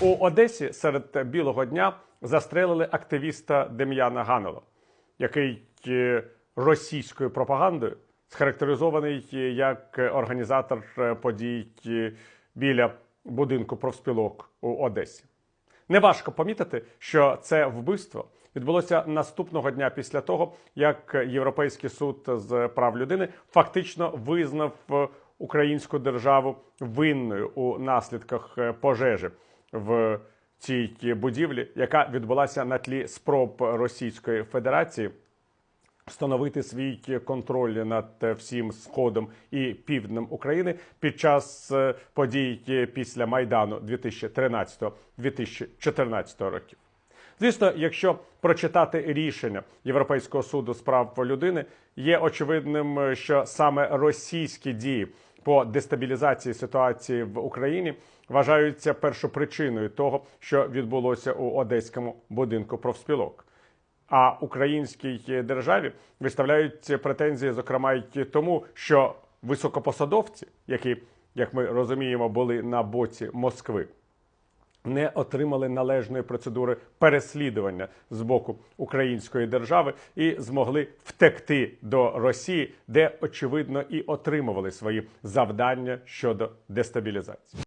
У Одесі серед білого дня застрелили активіста Дем'яна Ганова, який е, російською пропагандою схарактеризований е, як організатор е, подій біля будинку профспілок у Одесі. Неважко помітити, що це вбивство відбулося наступного дня після того, як Європейський суд з прав людини фактично визнав українську державу винною у наслідках пожежі в цій будівлі, яка відбулася на тлі спроб Російської Федерації встановити свій контроль над всім сходом і півднем України під час е, подій після майдану 2013-2014 років. Звісно, якщо прочитати рішення Європейського суду з прав людини, є очевидним, е, що саме російські дії по дестабілізації ситуації в Україні вважаються першопричиною того, що відбулося у одеському будинку профспілок. А українській державі виставляють претензії, зокрема, й тому, що високопосадовці, які, як ми розуміємо, були на боці Москви, не отримали належної процедури переслідування з боку української держави і змогли втекти до Росії, де очевидно і отримували свої завдання щодо дестабілізації.